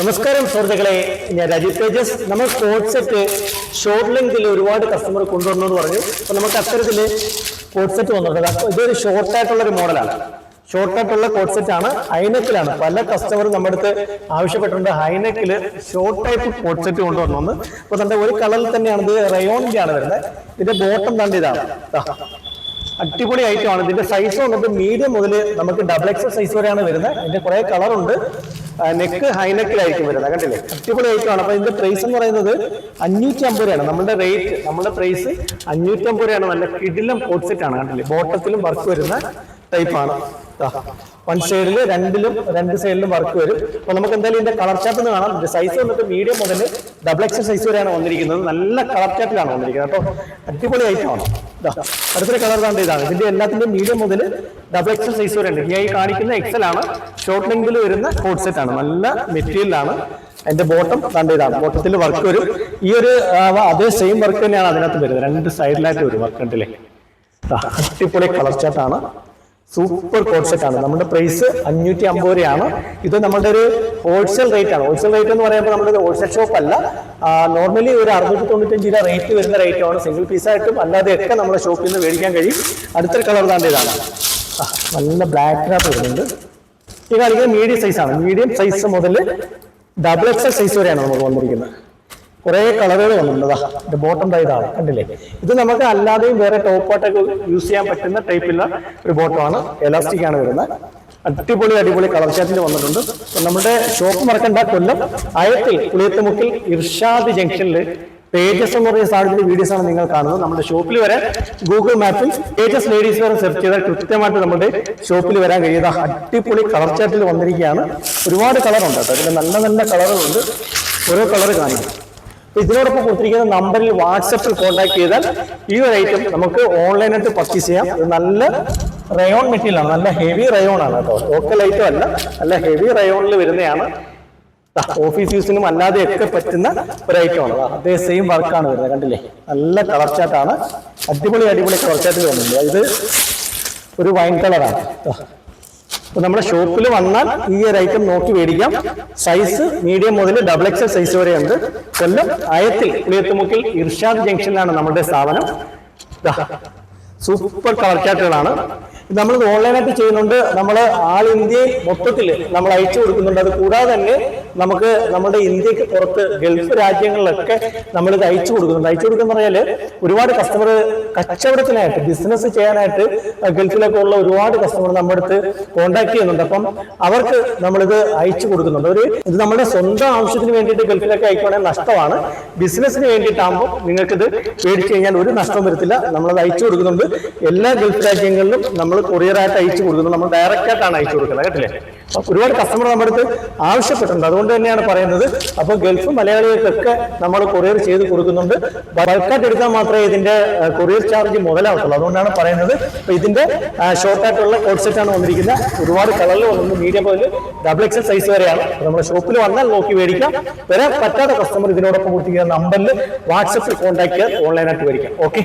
നമസ്കാരം സുഹൃത്തുക്കളെ. ഞാൻ രാജീവ് തേജസ്. നമ്മൾ സ്പോർട്സ് സെറ്റ് ഷോർട്ട് ലെങ്തിൽ ഒരുപാട് കസ്റ്റമർ കൊണ്ടുവന്നു എന്ന് പറഞ്ഞു. അപ്പോൾ നമുക്ക് അത്തരത്തിൽ കോഡ് സെറ്റ് വന്നിട്ടുണ്ട്. ഇതൊരു ഷോർട്ട് ആയിട്ടുള്ള ഒരു മോഡലാണ് ഷോർട്ട് ആയിട്ടുള്ള കോഡ് സെറ്റ് ആണ്. ഹൈനെക്കിലാണ് പല കസ്റ്റമറും നമ്മുടെ അടുത്ത് ആവശ്യപ്പെട്ടിട്ടുണ്ട്. ഹൈനെക്കിൽ ഷോർട്ട് ടൈപ്പ് കോഡ് സെറ്റ് കൊണ്ടുവന്നു അപ്പോൾ തന്റെ ഒരു കളറിൽ തന്നെയാണ് ഇത് റയോണിന്റെ ആണ് വരുന്നത്. ഇതിന്റെ ബോട്ടം തന്റെ ഇതാണ്. അടിപൊളി ഐറ്റം ആണ് ഇതിന്റെ സൈസ് വന്നിട്ട് മീഡിയം മുതൽ നമുക്ക് ഡബിൾ എക്സ് സൈസ് വരെയാണ് വരുന്നത്. ഇതിന്റെ കുറെ കളർ ഉണ്ട്. നെക്ക് ഹൈനെക്കിലായിരിക്കും വരുന്നത്. കണ്ടില്ലേ? അടിപൊളി ഐറ്റം ആണ് അപ്പൊ ഇതിന്റെ പ്രൈസ് എന്ന് പറയുന്നത് അഞ്ഞൂറ്റി അമ്പത് രൂപയാണ്. നമ്മുടെ റേറ്റ് നമ്മുടെ പ്രൈസ് അഞ്ഞൂറ്റി അമ്പത് രൂപയാണ്. നല്ല കിടിലം കോട്ട് സെറ്റ് ആണ്. കണ്ടില്ലേ? ബോട്ടത്തിലും വർക്ക് വരുന്ന ടൈപ്പാണ് വൺ സൈഡിൽ രണ്ടിലും രണ്ട് സൈഡിലും വർക്ക് വരും. അപ്പൊ നമുക്ക് എന്തായാലും ഇതിന്റെ കളർ ചാർട്ട് ഒന്ന് കാണാം. സൈസ് വന്നിട്ട് മീഡിയം മുതൽ ഡബിൾ എക്സൽ സൈസ് വരെയാണ് വന്നിരിക്കുന്നത്. നല്ല കളർ ചാർട്ടിലാണ് വന്നിരിക്കുന്നത് കേട്ടോ. അടിപൊളി ഐറ്റം ആണ് ഇതാ അടുത്തൊരു കളർ കണ്ട് ഇതാണ്. ഇതിന്റെ എല്ലാത്തിന്റെയും മീഡിയം മുതൽ ഡബിൾ എക്സൽ സൈസ് വരെ ഉണ്ട്. ഈ കാണിക്കുന്ന എക്സൽ ആണ്. ഷോർട്ട് ലെങ്കിൽ വരുന്ന കോഡ് സെറ്റ് ആണ്. നല്ല മെറ്റീരിയലാണ് അതിന്റെ ബോട്ടം കണ്ട ഇതാണ്. ബോട്ടത്തിൽ വർക്ക് വരും. ഈ ഒരു അതേ സെയിം വർക്ക് തന്നെയാണ് അതിനകത്ത് വരുന്നത്. രണ്ട് സൈഡിലായിട്ട് വരും വർക്ക് ഉണ്ടല്ലേ? അടിപൊളി കളർ ചാർട്ടാണ് സൂപ്പർ കോഡ് സെറ്റ് ആണ്. നമ്മുടെ പ്രൈസ് അഞ്ഞൂറ്റി അമ്പത് രൂപയാണ്. ഇത് നമ്മുടെ ഒരു ഹോൾസെയിൽ റേറ്റ് ആണ്. ഹോൾസെയിൽ റേറ്റ് എന്ന് പറയുമ്പോൾ നമ്മുടെ ഹോൾസെയിൽ ഷോപ്പ് അല്ല. നോർമലി ഒരു അറുന്നൂറ്റി തൊണ്ണൂറ്റഞ്ച് രൂപ റേറ്റ് വരുന്ന റേറ്റ് ആണ്. സിംഗിൾ പീസായിട്ടും അല്ലാതെ ഒക്കെ നമ്മുടെ ഷോപ്പിൽ നിന്ന് മേടിക്കാൻ കഴിയും. അടുത്തൊരു കളർ താണ്ട് ഇതാണ്. നല്ല ബ്ലാക്ക് ബ്ലാക്കിനകത്ത് വരുന്നുണ്ട്. ഈ കാണിക്കുന്നത് മീഡിയം സൈസ് ആണ്. മീഡിയം സൈസ് മുതൽ ഡബിൾ എക്സൽ സൈസ് വരെയാണ് നമുക്ക് വന്നിരിക്കുന്നത്. കുറെ കളറുകൾ വന്നിട്ടുണ്ട്. ഇത് ബോട്ടം ഇതാണ് കണ്ടില്ലേ? ഇത് നമുക്ക് അല്ലാതെയും വേറെ ടോപ്പായിട്ടൊക്കെ യൂസ് ചെയ്യാൻ പറ്റുന്ന ടൈപ്പുള്ള ഒരു ബോട്ടമാണ് എലാസ്റ്റിക് ആണ് വരുന്നത്. അടിപൊളി അടിപൊളി കളർ ചാറ്റിൽ വന്നിട്ടുണ്ട്. നമ്മുടെ ഷോപ്പ് മറക്കണ്ട കൊല്ലം അയത്തിൽ പുളിയത്തുമുക്കിൽ ഇർഷാദ് ജംഗ്ഷനിൽ പേജസ് എന്ന് പറയുന്ന സാധനത്തിന്റെ വീഡിയോസ് ആണ് നിങ്ങൾ കാണുന്നത്. നമ്മുടെ ഷോപ്പിൽ വരാൻ ഗൂഗിൾ മാപ്പിൽ പേജസ് ലേഡീസ് വരെ സെർച്ച് ചെയ്താൽ കൃത്യമായിട്ട് നമ്മുടെ ഷോപ്പിൽ വരാൻ കഴിയുന്ന അടിപൊളി കളർ ചാറ്റിൽ വന്നിരിക്കുകയാണ്. ഒരുപാട് കളറുണ്ട് കേട്ടോ. നല്ല നല്ല കളറുകളുണ്ട് ഓരോ കളർ കാണിക്കും. ഇതിനോടൊപ്പം കൊടുത്തിരിക്കുന്ന നമ്പറിൽ വാട്സപ്പിൽ കോൺടാക്ട് ചെയ്താൽ ഈ ഒരു ഐറ്റം നമുക്ക് ഓൺലൈനായിട്ട് പർച്ചേസ് ചെയ്യാം. നല്ല റയോൺ മെറ്റീരിയൽ ആണ്. നല്ല ഹെവി റയോൺ ആണ് കേട്ടോ. ലോക്കൽ ഐറ്റം അല്ല. നല്ല ഹെവി റയോണിൽ വരുന്നതാണ്. ഓഫീസ് യൂസിനും അല്ലാതെ ഒക്കെ പറ്റുന്ന ഒരു ഐറ്റം ആണ്. അതേ സെയിം വർക്കാണ് വരുന്നത്. കണ്ടില്ലേ? നല്ല കളർ ചാട്ടാണ് അടിപൊളി അടിപൊളി കളർ ചാറ്റിൽ വന്നിട്ടുണ്ട്. ഇത് ഒരു വൈൻ കളറാണ് അപ്പൊ നമ്മുടെ ഷോപ്പിൽ വന്നാൽ ഈ ഒരു ഐറ്റം നോക്കി മേടിക്കാം. സൈസ് മീഡിയം മുതൽ ഡബിൾ എക്സൽ സൈസ് വരെ ഉണ്ട് കൊല്ലം അയത്തിൽ പുളിയത്തുമുക്കിൽ ഇർഷാദ് ജംഗ്ഷനിലാണ് നമ്മുടെ സ്ഥാപനം. സൂപ്പർ കളർ ചാർട്ടുകളാണ് നമ്മൾ ഓൺലൈനായിട്ട് ചെയ്യുന്നുണ്ട്. നമ്മൾ ആൾ ഇന്ത്യയിൽ മൊത്തത്തിൽ നമ്മൾ അയച്ചു കൊടുക്കുന്നുണ്ട്. അത് കൂടാതെ തന്നെ നമുക്ക് നമ്മുടെ ഇന്ത്യയ്ക്ക് പുറത്ത് ഗൾഫ് രാജ്യങ്ങളിലൊക്കെ നമ്മൾ ഇത് അയച്ചു കൊടുക്കുന്നുണ്ട്. അയച്ചു കൊടുക്കുന്ന പറഞ്ഞാൽ ഒരുപാട് കസ്റ്റമർ കച്ചവടത്തിനായിട്ട് ബിസിനസ് ചെയ്യാനായിട്ട് ഗൾഫിലൊക്കെ ഉള്ള ഒരുപാട് കസ്റ്റമർ നമ്മുടെ അടുത്ത് കോൺടാക്ട് ചെയ്യുന്നുണ്ട്. അപ്പം അവർക്ക് നമ്മളിത് അയച്ചു കൊടുക്കുന്നുണ്ട്. ഒരു ഇത് നമ്മുടെ സ്വന്തം ആവശ്യത്തിന് വേണ്ടിയിട്ട് ഗൾഫിലൊക്കെ അയക്കുവാണെങ്കിൽ നഷ്ടമാണ്. ബിസിനസ്സിന് വേണ്ടിയിട്ടാകുമ്പോൾ നിങ്ങൾക്കിത് മേടിച്ചു കഴിഞ്ഞാൽ ഒരു നഷ്ടം വരത്തില്ല. നമ്മളത് അയച്ചു കൊടുക്കുന്നുണ്ട്. എല്ലാ ഗൾഫ് രാജ്യങ്ങളിലും നമ്മൾ കൊറിയറായിട്ട് അയച്ചു കൊടുക്കുന്നത് നമ്മൾ ഡയറക്റ്റ് ആയിട്ടാണ് അയച്ചു കൊടുക്കുന്നത് കേട്ടില്ലേ? ഒരുപാട് കസ്റ്റമർ നമ്മുടെ അടുത്ത് ആവശ്യപ്പെട്ടിട്ടുണ്ട്. അതുകൊണ്ട് തന്നെയാണ് പറയുന്നത് അപ്പോൾ ഗൾഫ് മലയാളികൾക്കൊക്കെ നമ്മൾ കൊറിയർ ചെയ്ത് കൊടുക്കുന്നുണ്ട്. ബൾക്കായിട്ട് എടുക്കാൻ മാത്രമേ ഇതിന്റെ കൊറിയർ ചാർജ് മുതലാവത്തുള്ളൂ. അതുകൊണ്ടാണ് പറയുന്നത് അപ്പൊ ഇതിന്റെ ഷോർട്ട് ആയിട്ടുള്ള കോഡ് സെറ്റ് ആണ് വന്നിരിക്കുന്നത്. ഒരുപാട് കളറിൽ വന്നു മീഡിയം പോലെ ഡബിൾ എക്സൽ സൈസ് വരെയാണ്. നമ്മുടെ ഷോപ്പിൽ വന്നാൽ നോക്കി മേടിക്കാം. വരാൻ പറ്റാത്ത കസ്റ്റമർ ഇതിനോടൊപ്പം കൊടുത്തിരിക്കുന്ന നമ്പറിൽ വാട്സപ്പിൽ കോൺടാക്ട് ചെയ്യാൻ ഓൺലൈനായിട്ട് മേടിക്കാം. ഓക്കെ